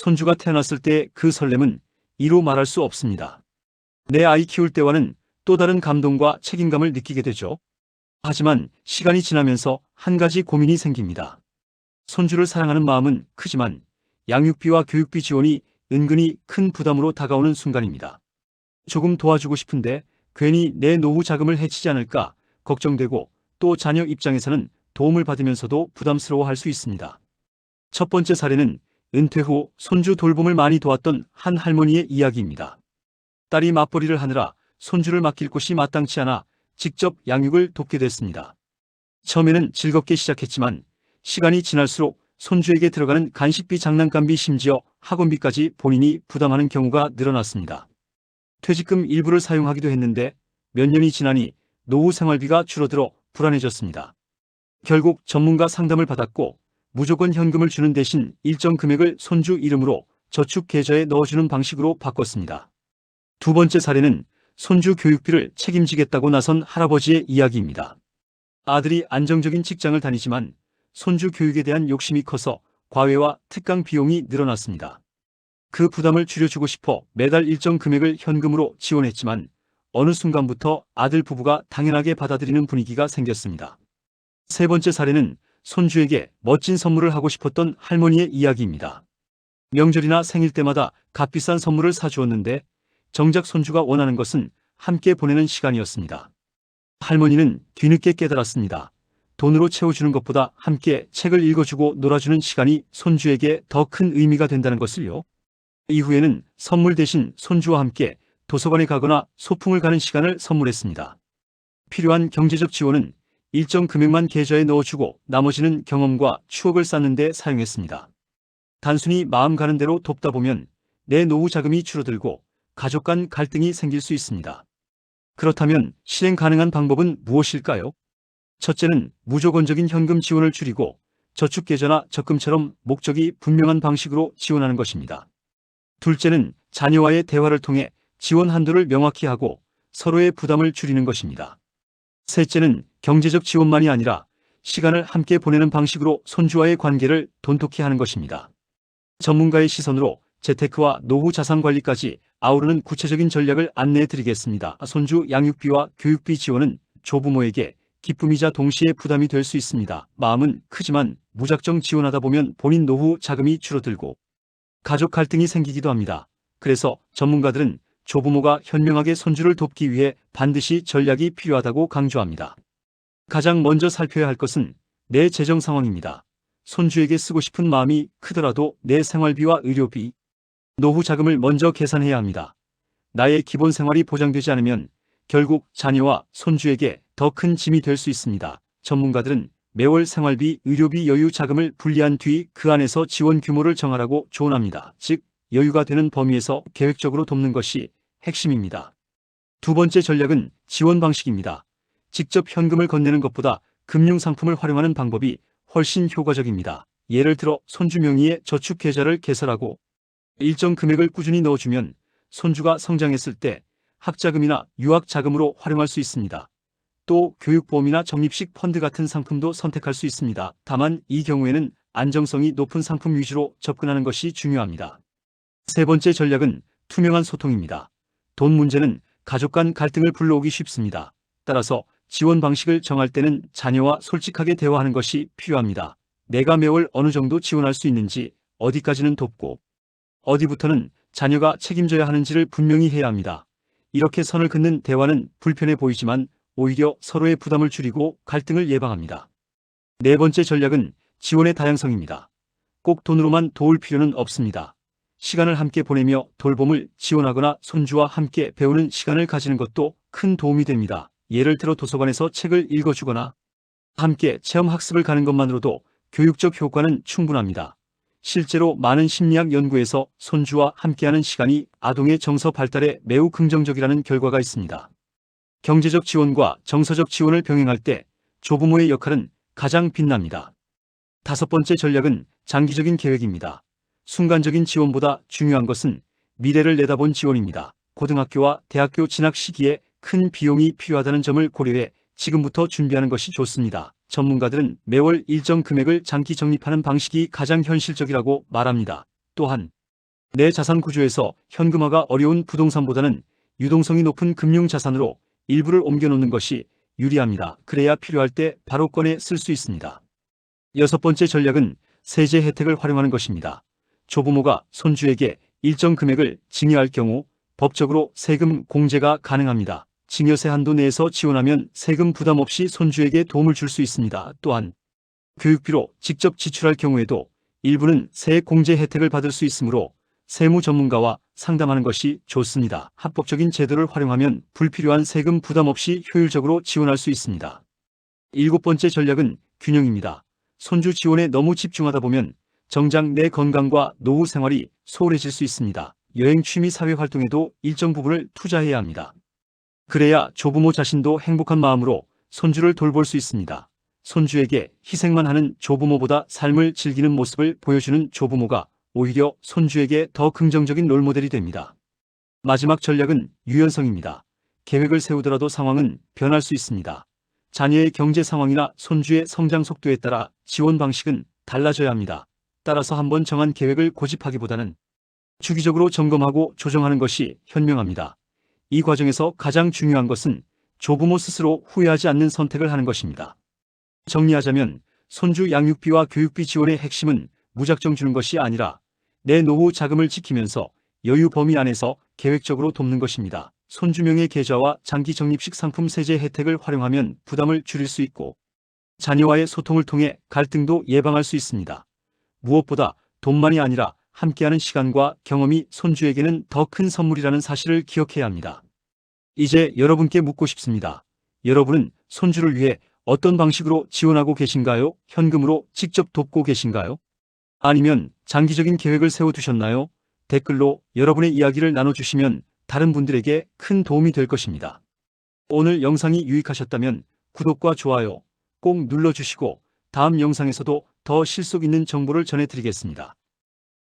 손주가 태어났을 때 그 설렘은 이로 말할 수 없습니다. 내 아이 키울 때와는 또 다른 감동과 책임감을 느끼게 되죠. 하지만 시간이 지나면서 한 가지 고민이 생깁니다. 손주를 사랑하는 마음은 크지만 양육비와 교육비 지원이 은근히 큰 부담으로 다가오는 순간입니다. 조금 도와주고 싶은데 괜히 내 노후 자금을 해치지 않을까 걱정되고 또 자녀 입장에서는 도움을 받으면서도 부담스러워 할 수 있습니다. 첫 번째 사례는 은퇴 후 손주 돌봄을 많이 도왔던 한 할머니의 이야기입니다. 딸이 맞벌이를 하느라 손주를 맡길 곳이 마땅치 않아 직접 양육을 돕게 됐습니다. 처음에는 즐겁게 시작했지만 시간이 지날수록 손주에게 들어가는 간식비, 장난감비, 심지어 학원비까지 본인이 부담하는 경우가 늘어났습니다. 퇴직금 일부를 사용하기도 했는데 몇 년이 지나니 노후 생활비가 줄어들어 불안해졌습니다. 결국 전문가 상담을 받았고 무조건 현금을 주는 대신 일정 금액을 손주 이름으로 저축 계좌에 넣어주는 방식으로 바꿨습니다. 두 번째 사례는 손주 교육비를 책임지겠다고 나선 할아버지의 이야기입니다. 아들이 안정적인 직장을 다니지만 손주 교육에 대한 욕심이 커서 과외와 특강 비용이 늘어났습니다. 그 부담을 줄여주고 싶어 매달 일정 금액을 현금으로 지원했지만 어느 순간부터 아들 부부가 당연하게 받아들이는 분위기가 생겼습니다. 세 번째 사례는 손주에게 멋진 선물을 하고 싶었던 할머니의 이야기입니다. 명절이나 생일 때마다 값비싼 선물을 사주었는데 정작 손주가 원하는 것은 함께 보내는 시간이었습니다. 할머니는 뒤늦게 깨달았습니다. 돈으로 채워주는 것보다 함께 책을 읽어주고 놀아주는 시간이 손주에게 더 큰 의미가 된다는 것을요. 이후에는 선물 대신 손주와 함께 도서관에 가거나 소풍을 가는 시간을 선물했습니다. 필요한 경제적 지원은 일정 금액만 계좌에 넣어주고 나머지는 경험과 추억을 쌓는 데 사용했습니다. 단순히 마음 가는 대로 돕다 보면 내 노후 자금이 줄어들고 가족 간 갈등이 생길 수 있습니다. 그렇다면 실행 가능한 방법은 무엇일까요? 첫째는 무조건적인 현금 지원을 줄이고 저축계좌나 적금처럼 목적이 분명한 방식으로 지원하는 것입니다. 둘째는 자녀와의 대화를 통해 지원 한도를 명확히 하고 서로의 부담을 줄이는 것입니다. 셋째는 경제적 지원만이 아니라 시간을 함께 보내는 방식으로 손주와의 관계를 돈독히 하는 것입니다. 전문가의 시선으로 재테크와 노후 자산 관리까지 아우르는 구체적인 전략을 안내해 드리겠습니다. 손주 양육비와 교육비 지원은 조부모에게 기쁨이자 동시에 부담이 될 수 있습니다. 마음은 크지만 무작정 지원하다 보면 본인 노후 자금이 줄어들고 가족 갈등이 생기기도 합니다. 그래서 전문가들은 조부모가 현명하게 손주를 돕기 위해 반드시 전략이 필요하다고 강조합니다. 가장 먼저 살펴야 할 것은 내 재정 상황입니다. 손주에게 쓰고 싶은 마음이 크더라도 내 생활비와 의료비, 노후 자금을 먼저 계산해야 합니다. 나의 기본 생활이 보장되지 않으면 결국 자녀와 손주에게 더 큰 짐이 될 수 있습니다. 전문가들은 매월 생활비, 의료비 여유 자금을 분리한 뒤 그 안에서 지원 규모를 정하라고 조언합니다. 즉, 여유가 되는 범위에서 계획적으로 돕는 것이 핵심입니다. 두 번째 전략은 지원 방식입니다. 직접 현금을 건네는 것보다 금융상품을 활용하는 방법이 훨씬 효과적입니다. 예를 들어 손주 명의의 저축 계좌를 개설하고 일정 금액을 꾸준히 넣어주면 손주가 성장했을 때 학자금이나 유학자금으로 활용할 수 있습니다. 또 교육보험이나 적립식 펀드 같은 상품도 선택할 수 있습니다. 다만 이 경우에는 안정성이 높은 상품 위주로 접근하는 것이 중요합니다. 세 번째 전략은 투명한 소통입니다. 돈 문제는 가족 간 갈등을 불러오기 쉽습니다. 따라서 지원 방식을 정할 때는 자녀와 솔직하게 대화하는 것이 필요합니다. 내가 매월 어느 정도 지원할 수 있는지, 어디까지는 돕고, 어디부터는 자녀가 책임져야 하는지를 분명히 해야 합니다. 이렇게 선을 긋는 대화는 불편해 보이지만 오히려 서로의 부담을 줄이고 갈등을 예방합니다. 네 번째 전략은 지원의 다양성입니다. 꼭 돈으로만 도울 필요는 없습니다. 시간을 함께 보내며 돌봄을 지원하거나 손주와 함께 배우는 시간을 가지는 것도 큰 도움이 됩니다. 예를 들어 도서관에서 책을 읽어주거나 함께 체험 학습을 가는 것만으로도 교육적 효과는 충분합니다. 실제로 많은 심리학 연구에서 손주와 함께하는 시간이 아동의 정서 발달에 매우 긍정적이라는 결과가 있습니다. 경제적 지원과 정서적 지원을 병행할 때 조부모의 역할은 가장 빛납니다. 다섯 번째 전략은 장기적인 계획입니다. 순간적인 지원보다 중요한 것은 미래를 내다본 지원입니다. 고등학교와 대학교 진학 시기에 큰 비용이 필요하다는 점을 고려해 지금부터 준비하는 것이 좋습니다. 전문가들은 매월 일정 금액을 장기 적립하는 방식이 가장 현실적이라고 말합니다. 또한 내 자산 구조에서 현금화가 어려운 부동산보다는 유동성이 높은 금융자산으로 일부를 옮겨놓는 것이 유리합니다. 그래야 필요할 때 바로 꺼내 쓸 수 있습니다. 여섯 번째 전략은 세제 혜택을 활용하는 것입니다. 조부모가 손주에게 일정 금액을 증여할 경우 법적으로 세금 공제가 가능합니다. 증여세 한도 내에서 지원하면 세금 부담 없이 손주에게 도움을 줄 수 있습니다. 또한 교육비로 직접 지출할 경우에도 일부는 세액 공제 혜택을 받을 수 있으므로 세무 전문가와 상담하는 것이 좋습니다. 합법적인 제도를 활용하면 불필요한 세금 부담 없이 효율적으로 지원할 수 있습니다. 일곱 번째 전략은 균형입니다. 손주 지원에 너무 집중하다 보면 정작 내 건강과 노후 생활이 소홀해질 수 있습니다. 여행 취미 사회 활동에도 일정 부분을 투자해야 합니다. 그래야 조부모 자신도 행복한 마음으로 손주를 돌볼 수 있습니다. 손주에게 희생만 하는 조부모보다 삶을 즐기는 모습을 보여주는 조부모가 오히려 손주에게 더 긍정적인 롤모델이 됩니다. 마지막 전략은 유연성입니다. 계획을 세우더라도 상황은 변할 수 있습니다. 자녀의 경제 상황이나 손주의 성장 속도에 따라 지원 방식은 달라져야 합니다. 따라서 한번 정한 계획을 고집하기보다는 주기적으로 점검하고 조정하는 것이 현명합니다. 이 과정에서 가장 중요한 것은 조부모 스스로 후회하지 않는 선택을 하는 것입니다. 정리하자면 손주 양육비와 교육비 지원의 핵심은 무작정 주는 것이 아니라 내 노후 자금을 지키면서 여유 범위 안에서 계획적으로 돕는 것입니다. 손주명의 계좌와 장기 적립식 상품 세제 혜택을 활용하면 부담을 줄일 수 있고 자녀와의 소통을 통해 갈등도 예방할 수 있습니다. 무엇보다 돈만이 아니라 함께하는 시간과 경험이 손주에게는 더 큰 선물이라는 사실을 기억해야 합니다. 이제 여러분께 묻고 싶습니다. 여러분은 손주를 위해 어떤 방식으로 지원하고 계신가요? 현금으로 직접 돕고 계신가요? 아니면 장기적인 계획을 세워두셨나요? 댓글로 여러분의 이야기를 나눠주시면 다른 분들에게 큰 도움이 될 것입니다. 오늘 영상이 유익하셨다면 구독과 좋아요 꼭 눌러주시고 다음 영상에서도 더 실속 있는 정보를 전해드리겠습니다.